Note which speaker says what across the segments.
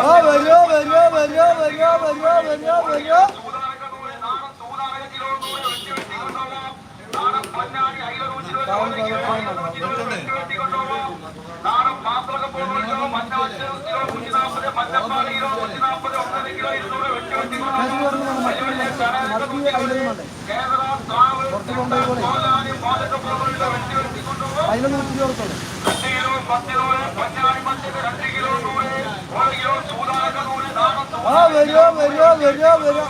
Speaker 1: ആ വരുമോ വരുമോ വരുമോ വരുമോ വരുമോ വരുമോ വരുമോ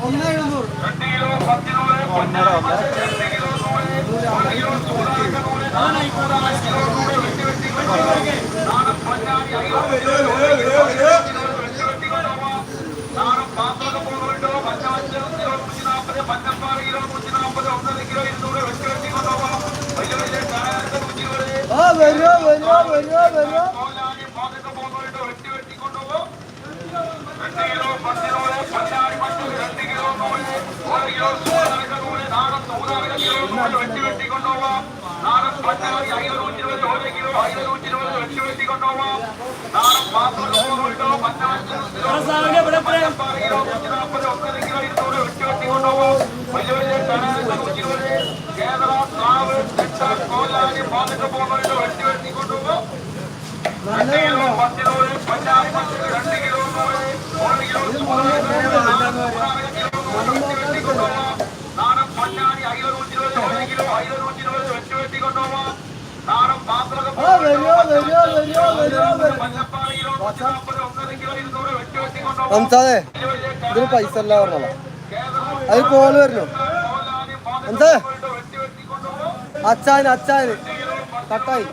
Speaker 1: അതിന് നൂറ്റി ഒന്നര. ആ വരുമോ വരുമോ വരുമോ വരുമോ മാസം ഒരു ഏതരപ്പൊളി ഏതരപ്പൊളി എന്താ ഇരുന്നൂറ്റി ഇരുപത് വെട്ടി ഇപ്പോൾ കുറച്ചുണ്ട് നല്ല കിലോ ഒന്ന് എഴുന്നൂറ് ഒന്നര ഒന്നര ആ വരുമോ വരുമോ വരുമോ വരുമോ ആ വരുമോ വെട്ടി വരുമോ വരുമോ വരുമോ അംസാദേ ഇതിന് പൈസ അല്ല പറഞ്ഞോളാം അത് കോൾ വരുന്നു എന്താ അച്ചാൻ അച്ചാൻ കട്ടായി.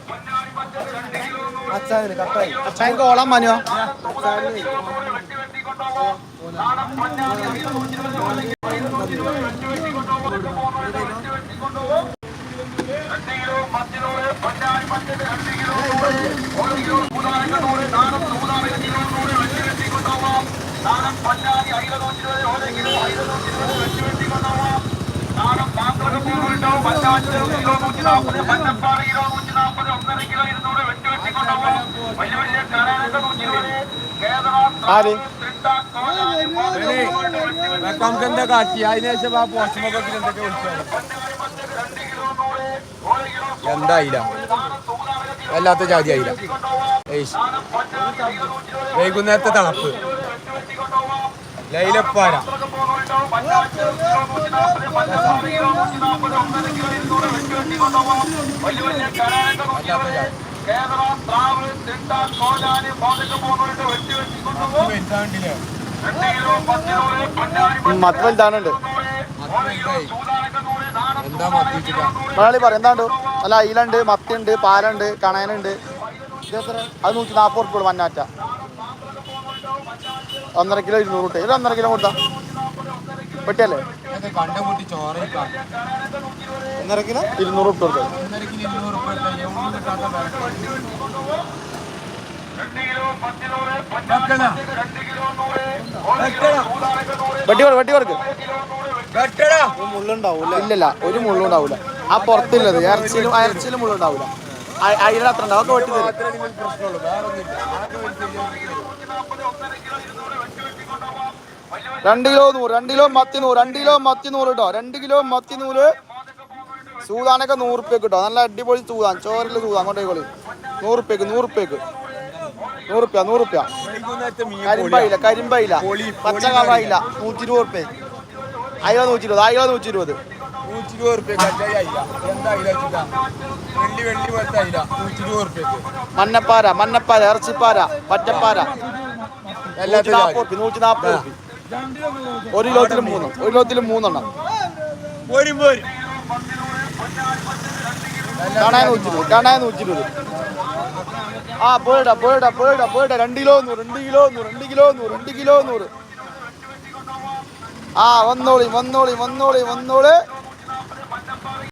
Speaker 1: അച്ചാന് കട്ടായി.
Speaker 2: അച്ചാൻ കോളാൻ
Speaker 3: നമുക്ക് എന്താ കാട്ടി അതിനുശേഷം ആ പോസ്റ്റ്മൊക്കെ എന്തൊക്കെ വിളിച്ചാണ് എന്തായില്ല? വല്ലാത്ത ജാതി ആയില്ല. വൈകുന്നേരത്തെ തണുപ്പ്. വലുതായി എന്താ മത്തിച്ചിട്ടാ
Speaker 2: മലയാളി പറ എന്താണ്ട് അല്ല അയിലുണ്ട് മത്തിയുണ്ട് പാലുണ്ട് കണയനുണ്ട്. അത് നൂറ്റി നാൽപ്പത് ഉറുപ്പുള്ളൂ മഞ്ഞാറ്റ. ഒന്നര കിലോ ഇരുന്നൂറ് കിട്ടും ഇതൊന്നര ഒന്നര കിലോ കൊടുത്താ. വെട്ടിയല്ലേ
Speaker 3: ഇതൊക്കെ കണ്ട കൂട്ടി ചോറ് കഴിക്കാം.
Speaker 2: ഒന്നര കിലോ ഇരുന്നൂറ് ഉറുപ്പ് കൊടുക്കും. വെട്ടി വെട്ടി കൊടുക്ക്. മുള്ളുണ്ടാവൂല. ഇല്ലല്ല ഒരു മുള്ളുണ്ടാവൂല. ആ പുറത്തില്ലത് ഇറച്ചിയിലും അയർച്ചിലും ഇറച്ചിയിലും മുള്ളുണ്ടാവൂല. അയിലത്ര ഉണ്ടാവും ഒക്കെ വെട്ടി തരും. രണ്ട് കിലോ നൂറ് രണ്ട് കിലോ മത്തി നൂറ് രണ്ട് കിലോ മത്തി നൂറ് കേട്ടോ രണ്ട് കിലോ മത്തി നൂറ്. സൂതാനൊക്കെ നൂറ് റുപ്യക്ക് കേട്ടോ നല്ല അടിപൊളി സൂതാൻ. ചോറിൽ സൂതാൻ. കൊണ്ടേക്കോളി നൂറ് നൂറുപ്യക്ക് നൂറ് നൂറുപ്യ നൂറ് റുപ്യ നൂറ് റുപ്യ
Speaker 3: വൈകുന്നേരത്തെ മീൻ
Speaker 2: കരിമ്പയില്ല കരിമ്പയില്ല
Speaker 3: പൊളി,
Speaker 2: പച്ച
Speaker 3: പൊളി
Speaker 2: കളറായില്ല നൂറ്റി ഇരുപത് റുപ്യ അയ്യോ നൂറ്റി ഇരുപത് അയ്യോ നൂറ്റി ഇരുപത്
Speaker 3: നൂറ്റി ഇരുപത് അയില എന്താ വെള്ളി വെള്ളി പോലത്തെ അയില നൂറ്റി ഇരുപത് റുപ്യക്ക്
Speaker 2: മണ്ണപ്പാര മണ്ണപ്പാര ഇറച്ചിപ്പാര നാൽപ്പത് റുപ്യ നൂറ്റി നാൽപ്പത് ഒരു കിലോത്തിൽ മൂന്ന് ഒരു കിലോത്തിൽ മൂന്നെണ്ണം.
Speaker 3: പോരും പോരും
Speaker 2: കണായ നൂറ്റി ഇരുപത് ആ പോയിടാ പോയിടാ പോയിടാ പോയിടാ. രണ്ട് കിലോ നൂറ് രണ്ട് കിലോ നൂറ് രണ്ട് കിലോ നൂറ് രണ്ട് കിലോ നൂറ്. ആ വന്നോളി വന്നോളി വന്നോളി വന്നോളി.